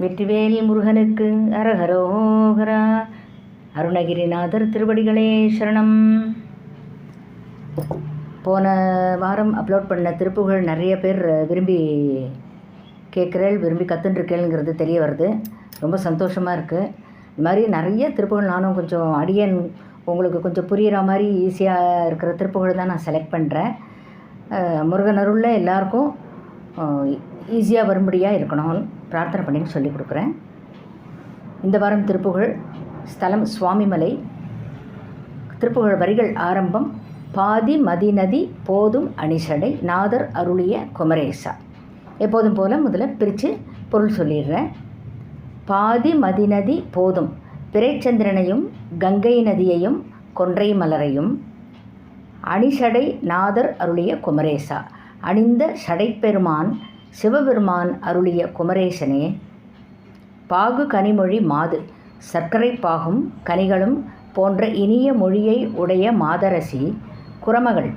வெற்றிவேல் முருகனுக்கு அரஹரோகரா. அருணகிரிநாதர் திருவடிகளே சரணம். போன வாரம் அப்லோட் பண்ண திருப்புகள் நிறைய பேர் விரும்பி கேட்குறேள் விரும்பி கற்றுட்டுருக்கேளுங்கிறது தெரிய வருது. ரொம்ப சந்தோஷமாக இருக்குது இது மாதிரி நிறைய திருப்புகள் நானும் கொஞ்சம் அடியன் உங்களுக்கு கொஞ்சம் புரிகிற மாதிரி ஈஸியாக இருக்கிற திருப்புகள் தான் நான் செலக்ட் பண்ணுறேன் முருகன் அருளில் எல்லாருக்கும் ஈஸியாக வரும்படியாக இருக்கணும்னு பிரார்த்தனை பண்ணின்னு சொல்லி கொடுக்குறேன். இந்த வாரம் திருப்புகழ் ஸ்தலம் சுவாமிமலை. திருப்புகழ் வரிகள் ஆரம்பம் பாதி மதிநதி போதும் அணிசடை நாதர் அருளிய குமரேசா. எப்போதும் போல் முதல்ல பிரித்து பொருள் சொல்லிடுறேன். பாதி மதிநதி போதும். பிறைச்சந்திரனையும் கங்கை நதியையும் கொன்றை மலரையும். அணிசடை நாதர் அருளிய குமரேசா. அணிந்த சடைப்பெருமான் சிவபெருமான் அருளிய குமரேசனே பாகு கனிமொழி மாது சர்க்கரை பாகும் கனிகளும் போன்ற இனிய மொழியை உடைய மாதரசி குரமகள்.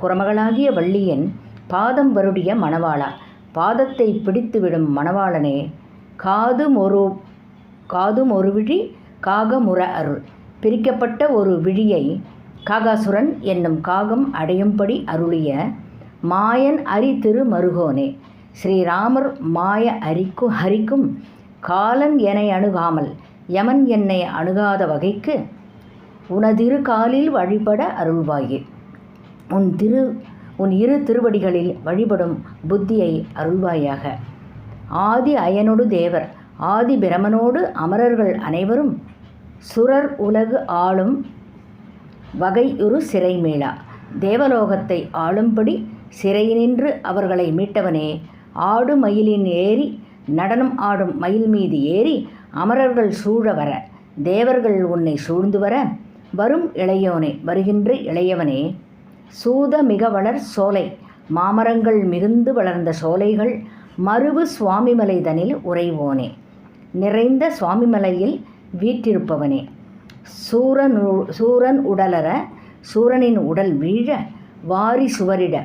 குரமகளாகிய வள்ளியன் பாதம் வருடிய மணவாளா பாதத்தை பிடித்துவிடும் மணவாளனே காதும் ஒரு காதும் ஒரு விழி காகமுற அருள். பிரிக்கப்பட்ட ஒரு விழியை காகாசுரன் என்னும் காகம் அடையும்படி அருளிய மாயன் அரி திரு மருகோனே ஸ்ரீராமர் மாய அரிக்கு ஹரிக்கும் காலன் என்னை அணுகாமல் யமன் என்னை அணுகாத வகைக்கு உனதிரு காலில் வழிபட அருள்வாயே. உன் திரு உன் இரு திருவடிகளில் வழிபடும் புத்தியை அருள்வாயாக. ஆதி அயனொடு தேவர் ஆதி பிரமனோடு அமரர்கள் அனைவரும் சுரர் உலகு ஆளும் வகையுறு சிறைமேளா. தேவலோகத்தை ஆளும்படி சிறையினின்று அவர்களை மீட்டவனே ஆடு மயிலின் ஏறி நடனம் ஆடும் மயில் மீது ஏறி அமரர்கள் சூழ வர தேவர்கள் உன்னை சூழ்ந்து வர வரும் இளையோனே வருகின்ற இளையவனே. சூத மிக வளர் சோலை மாமரங்கள் மிகுந்து வளர்ந்த சோலைகள் மறுவு சுவாமிமலை தனில் உறைவோனே. நிறைந்த சுவாமிமலையில் வீற்றிருப்பவனே. சூரன் சூரன் உடலற சூரனின் உடல் வீழ வாரி சுவரிட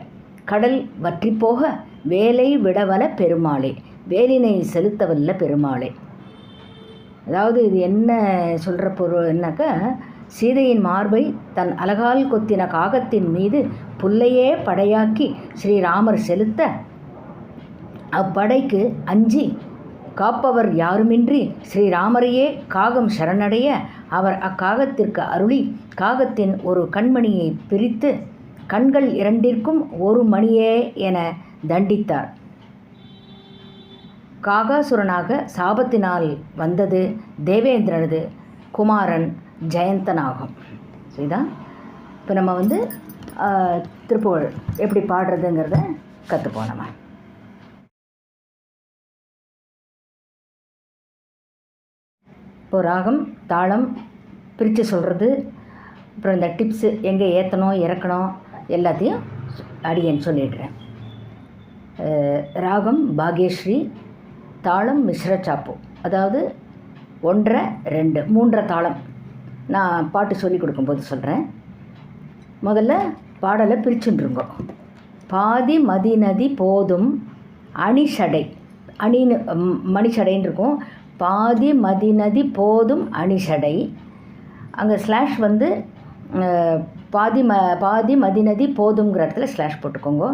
கடல் வற்றிப்போக வேலை விடவல பெருமாளே. வேலினை செலுத்தவல்ல பெருமாளே. அதாவது இது என்ன சொல்கிற பொருள்னாக்கா சீதையின் மார்பை தன் அலகால் கொத்தின காகத்தின் மீது புல்லையே படையாக்கி ஸ்ரீராமர் செலுத்த அப்படைக்கு அஞ்சி காப்பவர் யாருமின்றி ஸ்ரீராமரையே காகம் சரணடைய அவர் அக்காகத்திற்கு அருளி காகத்தின் ஒரு கண்மணியை பிரித்து கண்கள் இரண்டிற்கும் ஒரு மணியே என தண்டித்தார். காகாசுரனாக சாபத்தினால் வந்தது தேவேந்திரனது குமாரன் ஜெயந்தனாகும். சரிதான் இப்போ நம்ம வந்து திருப்புகழ் எப்படி பாடுறதுங்கிறத கற்றுப்போம் நம்ம. இப்போ ராகம் தாளம் பிரித்து சொல்கிறது அப்புறம் இந்த டிப்ஸு எங்கே ஏற்றணும் இறக்கணும் எல்லாத்தையும் அடியேன்னு சொல்லிடுறேன். ராகம் பாகேஸ்ரீ தாளம் மிஸ்ர சாப்பு. அதாவது ஒன்றரை ரெண்டு மூன்றரை தாளம். நான் பாட்டு சொல்லி கொடுக்கும்போது சொல்கிறேன் முதல்ல பாடலை பிரிச்சுட்டுருங்கோ பாதி மதி நதி போதும் அணிசடை அணின்னு மணிசடைன்னு இருக்கும். பாதி மதி நதி போதும் அணிசடை அங்கே ஸ்லாஷ் வந்து பாதி ம பாதி மதிநதி போதுங்கிற இடத்துல ஸ்லாஷ் போட்டுக்கோங்க.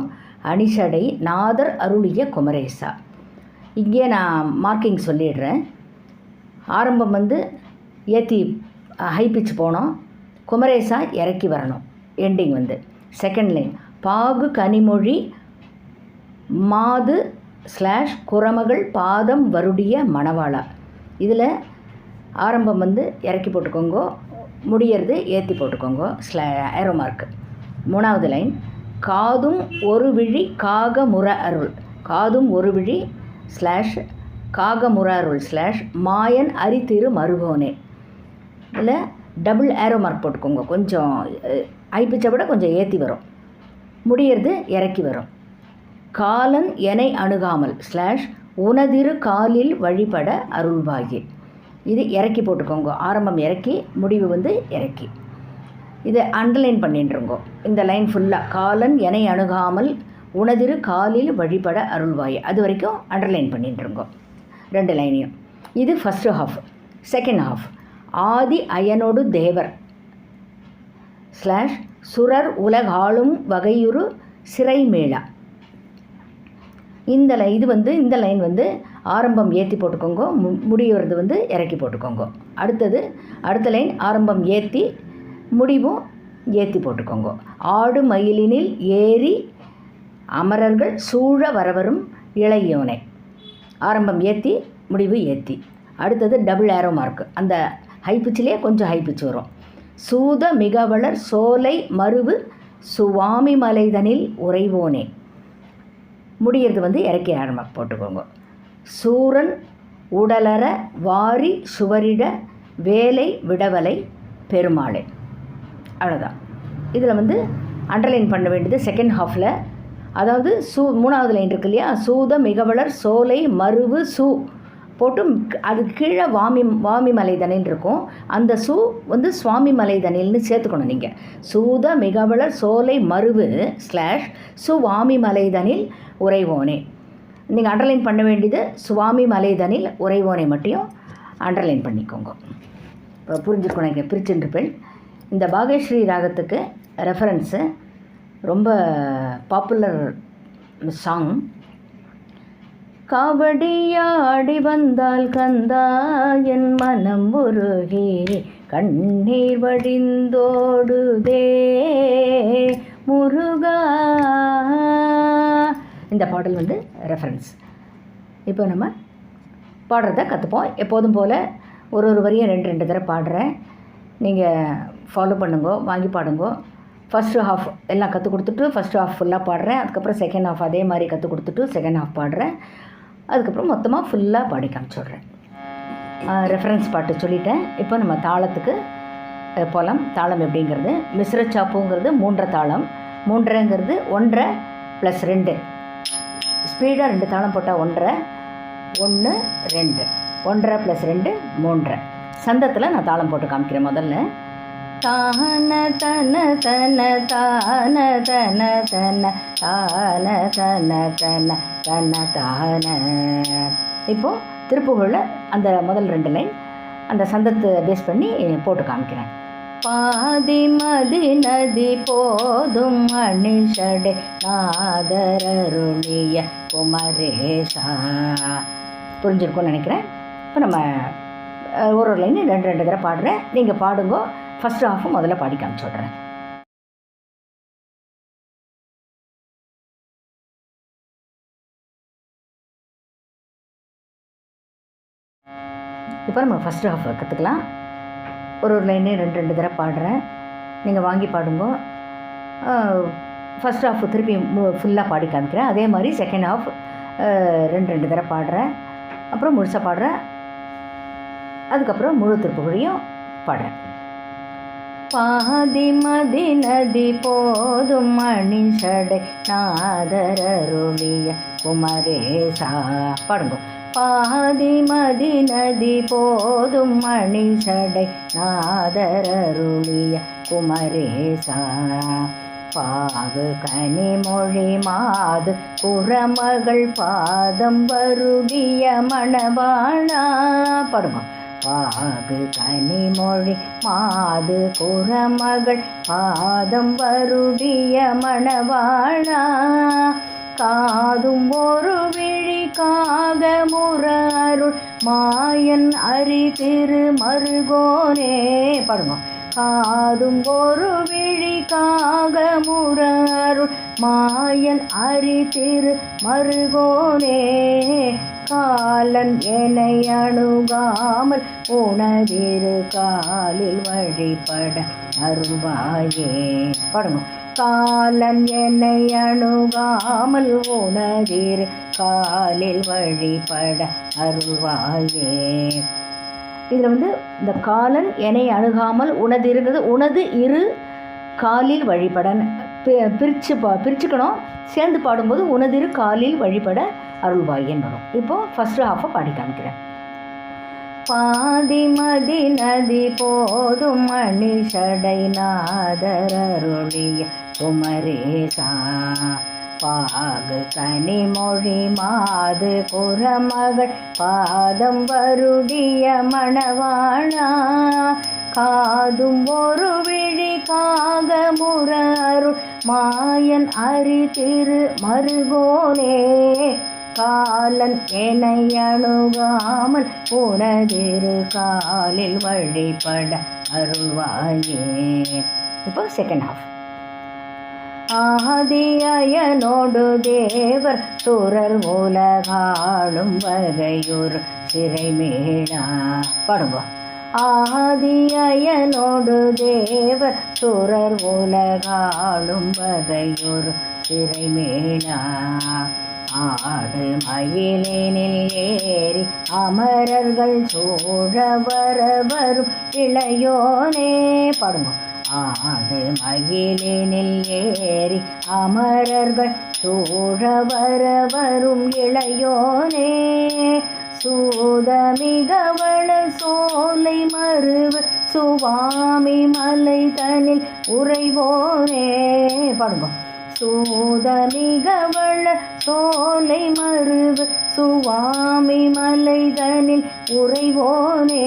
அனிஷடை நாதர் அருளிய குமரேசா. இங்கே நான் மார்க்கிங் சொல்லிடுறேன். ஆரம்பம் வந்து ஏற்றி ஹை பிச் போனோம். குமரேசா இறக்கி வரணும். எண்டிங் வந்து. செகண்ட் லைன் பாகு கனிமொழி மாது ஸ்லாஷ் குரமகள் பாதம் வருடிய மணவாளா. இதில் ஆரம்பம் வந்து இறக்கி போட்டுக்கோங்க. முடியறது ஏற்றி போட்டுக்கோங்க. ஸ்லா ஏரோ மார்க்கு மூணாவது லைன் காதும் ஒரு விழி காகமுற அருள். காதும் ஒரு விழி ஸ்லாஷ் காகமுற அருள் ஸ்லாஷ் மாயன் அரித்திரு மருகோனே. இதில் டபுள் ஏரோ மார்க் போட்டுக்கோங்க. கொஞ்சம் ஐப்பிச்சை விட கொஞ்சம் ஏற்றி வரும். முடியறது இறக்கி வரும். காலன் எனை அணுகாமல் ஸ்லாஷ் உனதிரு காலில் வழிபட அருள்வாகி இது இறக்கி போட்டுக்கோங்க. ஆரம்பம் இறக்கி முடிவு வந்து இறக்கி. இதை அண்டர்லைன் பண்ணிட்டுருங்கோ இந்த லைன் ஃபுல்லாக காலன் என அணுகாமல் உனதிரு காலில் வழிபட அருள்வாய். அது வரைக்கும் அண்டர்லைன் பண்ணிட்டுருங்கோ ரெண்டு லைனையும் இது ஃபஸ்ட்டு ஹாஃப் செகண்ட் ஹாஃப் ஆதி அயனோடு தேவர் ஸ்லாஷ் சுரர் உலகாளும் வகையுறு சிறை மேளா. இந்த லை இது வந்து இந்த லைன் வந்து ஆரம்பம் ஏற்றி போட்டுக்கோங்க மு முடிவுறது வந்து இறக்கி போட்டுக்கோங்க. அடுத்தது அடுத்த லைன் ஆரம்பம் ஏற்றி முடிவும் ஏற்றி போட்டுக்கோங்க. ஆடு மயிலினில் ஏறி அமரர்கள் சூழ வரவரும் இளையோனை. ஆரம்பம் ஏற்றி முடிவு ஏற்றி அடுத்தது டபுள் ஏரோ மார்க் அந்த ஹை பிச்சிலே கொஞ்சம் ஹை பிச் வரும். சூத மிகவளர் சோலை மருவு சுவாமி மலைதனில் உறைவோனே. முடியறது வந்து இறக்கி ஆரம்ப போட்டுக்கோங்க. சூரன் உடலற வாரி சுவரிட வேலை விடவலை பெருமாளை. அவ்வளோதான் இதில் வந்து அண்டர்லைன் பண்ண வேண்டியது செகண்ட் ஹாஃபில் அதாவது சூ மூணாவது லைன் இருக்கு இல்லையா? சூத மிகவளர் சோலை மருவு சூ. போட்டு அதுக்கு கீழே வாமி வாமி மலைதனில் இருக்கும். அந்த சூ வந்து சுவாமி மலைதனில்னு சேர்த்துக்கணும் நீங்கள் சூத மிகவளர் சோலை மருவு ஸ்லாஷ் சுவாமி மலைதனில் உறைவோனே. நீங்கள் அண்டர்லைன் பண்ண வேண்டியது சுவாமி மலைதனில் உறைவோனை மட்டும் அண்டர்லைன் பண்ணிக்கோங்க. இப்போ புரிஞ்சுக்கணும் இங்கே பிரிச்சுருப்பேன் இந்த பாகேஸ்வரி ராகத்துக்கு ரெஃபரன்ஸு ரொம்ப பாப்புலர் சாங் காவடியாடி வந்தால் கந்தா என் மனம் உருகி கண்ணீர் வடிந்தோடுதே. முருகா. இந்த பாடல் வந்து ரெஃபரன்ஸ் இப்போ நம்ம பாடுறத கற்றுப்போம் எப்போதும் போல் ஒரு ஒரு வரியும் ரெண்டு ரெண்டு தடவை பாடுறேன். நீங்கள் ஃபாலோ பண்ணுங்க வாங்கி பாடுங்க. ஃபஸ்ட்டு ஹாஃப் எல்லாம் கற்றுக் கொடுத்துட்டு ஃபஸ்ட்டு ஹாஃப் ஃபுல்லாக பாடுறேன். அதுக்கப்புறம் செகண்ட் ஹாஃப் அதே மாதிரி கற்றுக் கொடுத்துட்டு செகண்ட் ஹாஃப் பாடுறேன். அதுக்கப்புறம் மொத்தமாக ஃபுல்லாக பாடி காமிச்சிடுறேன். ரெஃபரன்ஸ் பாட்டு சொல்லிட்டேன். இப்போ நம்ம தாளத்துக்கு போலாம். போகலாம் தாளம் எப்படிங்கிறது? மிஸ்ர சாப்புங்கிறது மூன்றரை தாளம். மூன்றரைங்கிறது ஒன்றரை ப்ளஸ் ரெண்டு. ஸ்பீடாக ரெண்டு தாளம் போட்டால் ஒன்றரை ஒன்று ரெண்டு. ஒன்றரை ப்ளஸ் ரெண்டு மூன்றரை சந்தத்தில் நான் தாளம் போட்டு காமிக்கிறேன் முதல்ல. தான தன தன தான தன தன தான தன தன தன தான. இப்போது திருப்புகழில் அந்த முதல் ரெண்டு லைன் அந்த சந்தத்தை பேஸ் பண்ணி போட்டு காமிக்கிறேன். பாதி மதி நதி போதும் மணிஷடே நாதரருளிய குமரேசா. புரிஞ்சிருக்கும்னு நினைக்கிறேன். இப்போ நம்ம ஒரு ஒரு லைன் ரெண்டு ரெண்டு தடவை பாடுறேன். நீங்கள் பாடுங்கோ. ஃபஸ்ட் ஹாஃபும் முதல்ல பாடி காமிச்சு இப்போ நம்ம ஃபஸ்ட் ஹாஃப் கற்றுக்கலாம் ஒரு ஒரு லைனே ரெண்டு ரெண்டு தடவை பாடுறேன். நீங்கள் வாங்கி பாடுங்க. ஃபஸ்ட் ஹாஃப் திருப்பி ஃபுல்லாக பாடி காமிக்கிறேன். அதே மாதிரி செகண்ட் ஹாஃப் ரெண்டு ரெண்டு தடவை பாடுறேன். அப்புறம் முழுசாக பாடுறேன். அதுக்கப்புறம் முழு திருப்புகளையும் பாடுறேன். பாதி மதி நதி போதும் மணிஷடை நாதரருளிய குமரேசா. பாடுங்க. பாதி மதி நதி போதும் மணிஷடை நாதரருளிய குமரேசா. பாகு கனிமொழி மாது குறமகள் பாதம் வருடிய மணவாளா. பாடுங்க. பாகு கனிமொழி மாது குரமகள் பாதம் வருடிய மணவாழா காதும் ஒரு விழி காக முரருள் மாயன் அரி திரு மருகோனே. பாடுங்க காதும் ஒரு விழி காக முரருள் மாயன் அரி திரு மருகோனே. காலன் என்னை அணுகாமல் உனதிரு காலில் வழிபட அருள்வாயே. படணும் காலன் என்னை அணுகாமல் உனதிரு காலில் வழிபட அருள்வாயே. இதில் வந்து இந்த காலன் என்னை அணுகாமல் உனது இருக்கிறது உனது இரு காலில் வழிபட. பி- பிரிச்சு பா பிரிச்சுக்கணும். சேர்ந்து பாடும்போது உனதிரு காலில் வழிபட அருள்வாயின் வரும். இப்போது ஃபஸ்ட்டு ஹாஃபை பாடி காமிக்கிறேன். பாதி மதி நதி போதும் மணிஷடை நாதரருளிய குமரேசா. பாகு கனிமொழி மாது குரமகள் பாதம் வருடிய மணவாணா காதும் ஒரு விழி காக முரருள் மாயன் அரி திரு மருகோனே. காலன் என்னை அணுகாமல் உனதிரு காலில் வழிபட அருள்வாயே. இப்போ செகண்ட் ஹாஃப் ஆதியனோடு தேவர் சுரர் உலகாளும் வகையூர் சிறை மேடா பாடுங்க. ஆதியனோடு தேவர் சுரர் உலகாளும் வகையூர் சிறை மேடா ஆடு மயிலினில் ஏறி அமரர்கள் சூழ வர வரும் இளையோனே பாடுங்க ஆடு மயிலினில் ஏறி அமரர்கள் சூழ வர வரும் இளையோனே சூதமிகவள சோலை மருவ சுவாமி மலை தனில் உறைவோனே பாடுங்க சூதமிகவள சோலை மருவ சுவாமி மலைதனில் உறைவோனே.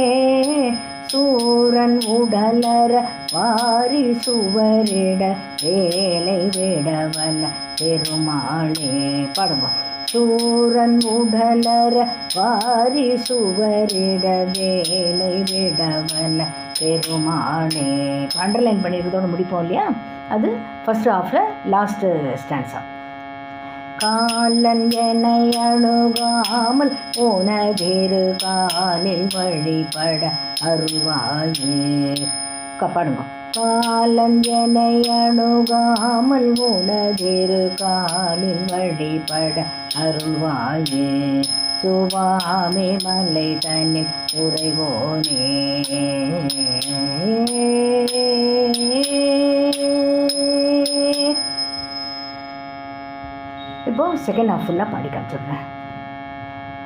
சூரன் உடலர வாரி சுவரிட வேலை விடவல்ல பெருமாளே. பாடுங்க. சூரன் உடலர வாரி சுவரிட வேலை விடவல்ல பெருமாளே. அண்டர்லைன் பண்ணியிருக்கதோடு முடிப்போம் இல்லையா? அது ஃபஸ்ட் ஹாஃபில் லாஸ்ட்டு ஸ்டான்ஸா காலன் என்னை அணுகாமல் உனதிரு காலில் வழிபட அருவாயே பாடுங்க. காலன் என்னை அணுகாமல் உனதிரு காலில் வழிபட அருள்வாயே. சுவாமி மலை தன்னில் உறைவோனே. இப்போ செகண்ட் ஹாஃப் ஃபுல்லாக பாடி காமிச்சிடுறேன்.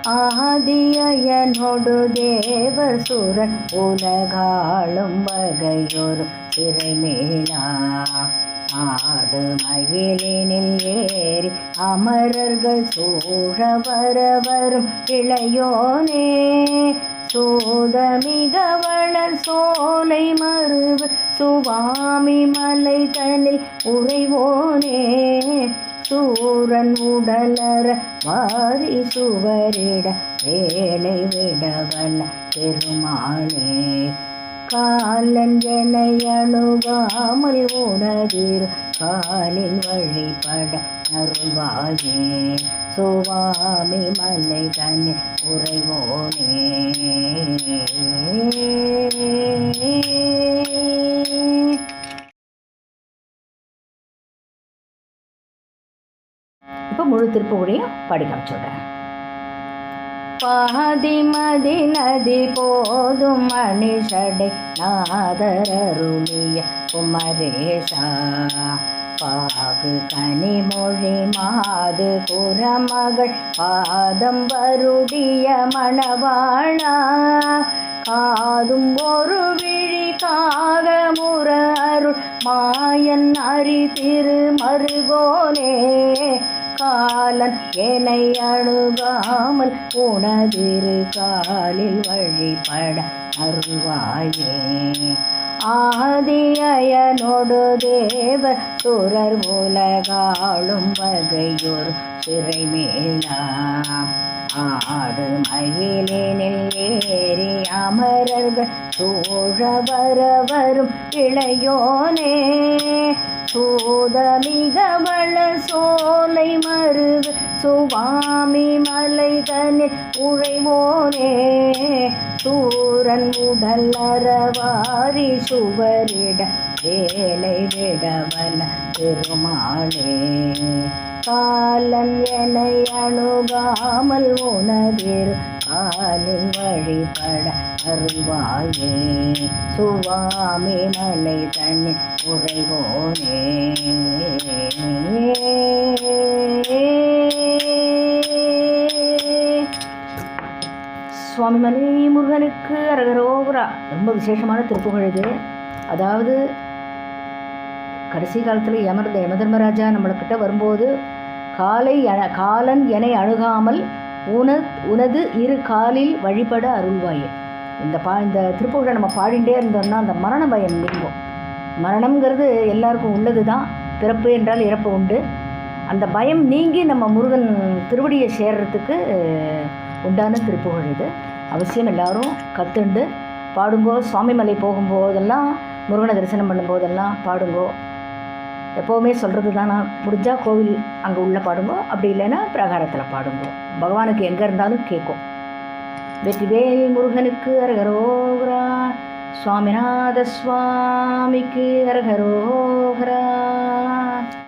ஆதியனோடு தேவ சுரன் உலகாளும் வகையொரு சிறைமேளா. ஆடு மயிலினில் ஏறி அமரர்கள் சூழ வர வரும் இளையோனே. சோதமிக வளர் சோலை மருவு சுவாமி மலை தனில் உறைவோனே. சூரன் உடலற வாரி சுவரிட வேலை விடவல்ல பெருமாளே காலன் என்னை அணுகாமல் உணதிரு காலில் வழிபட அருள்வாயே. சுவாமி மலை தன்னை உறைவோனே. இப்போ முழு திருப்புகளையும் பாடி காமிச்சுடுறேன் பாதி மதி நதி போதும் மணிஷடை நாதரருளிய குமரேசா. பாகு கனிமொழி மாது குரமகள் பாதம் வருடிய மணவாழா காதும் ஒரு விழி காக முரருள் மாயன் அரி திரு மருகோனே. காலன் என்னை அணுகாமல் உனதிரு காலில் வழிபட அருவாயே ஆதியனோடு தேவர் சுரர் உலகாளும் வகையோர் சிறை மேலா ஆடு மயிலினில் ஏறி அமரர்கள் சூழ வர வரும் இளையோனே. சூதமிக வள சோலை மருவு சுவாமி மலைதனில் உழைவோனே. சூரன் உடல் அறவாரி சுவரிட வேலை விடவன பெருமாளே. காலம் என அணுகாமல் உணவில் காலில் வழிபட அருள்வாயே. சுவாமி மலை தன்னில் உறைவோனே. சுவாமிமலை முருகனுக்கு அரகரோகரா ரொம்ப விசேஷமான திருப்புகழ் இது. அதாவது கடைசி காலத்தில் யமர்ந்த யமதர்மராஜா நம்மளுக்கிட்ட வரும்போது காலை என- காலன் எனை அணுகாமல் உன உனது இரு காலில் வழிபட அருள்வாயே. இந்த பா இந்த திருப்புகழை நம்ம பாடிண்டே இருந்தோம்னா அந்த மரண பயம் நீங்கும். மரணம்ங்கிறது எல்லாருக்கும் உள்ளது தான் பிறப்பு என்றால் இறப்பு உண்டு. அந்த பயம் நீங்கி நம்ம முருகன் திருவடியை சேர்றதுக்கு உண்டான திருப்புகழ் இது. அவசியம் எல்லாரும் கற்றுண்டு பாடுங்கோ. சுவாமிமலை போகும்போதெல்லாம் முருகனை தரிசனம் பண்ணும்போதெல்லாம் பாடுங்கோ. எப்போவுமே சொல்கிறது தான் நான் முடிஞ்சால் கோவில் அங்கே உள்ள பாடுங்கோ. அப்படி இல்லைன்னா பிரகாரத்தில் பாடுங்கோ. பகவானுக்கு எங்கே இருந்தாலும் கேட்கும். வெற்றிவேல் முருகனுக்கு அரகரோகரா. சுவாமிநாத சுவாமிக்கு அரகரோகரா.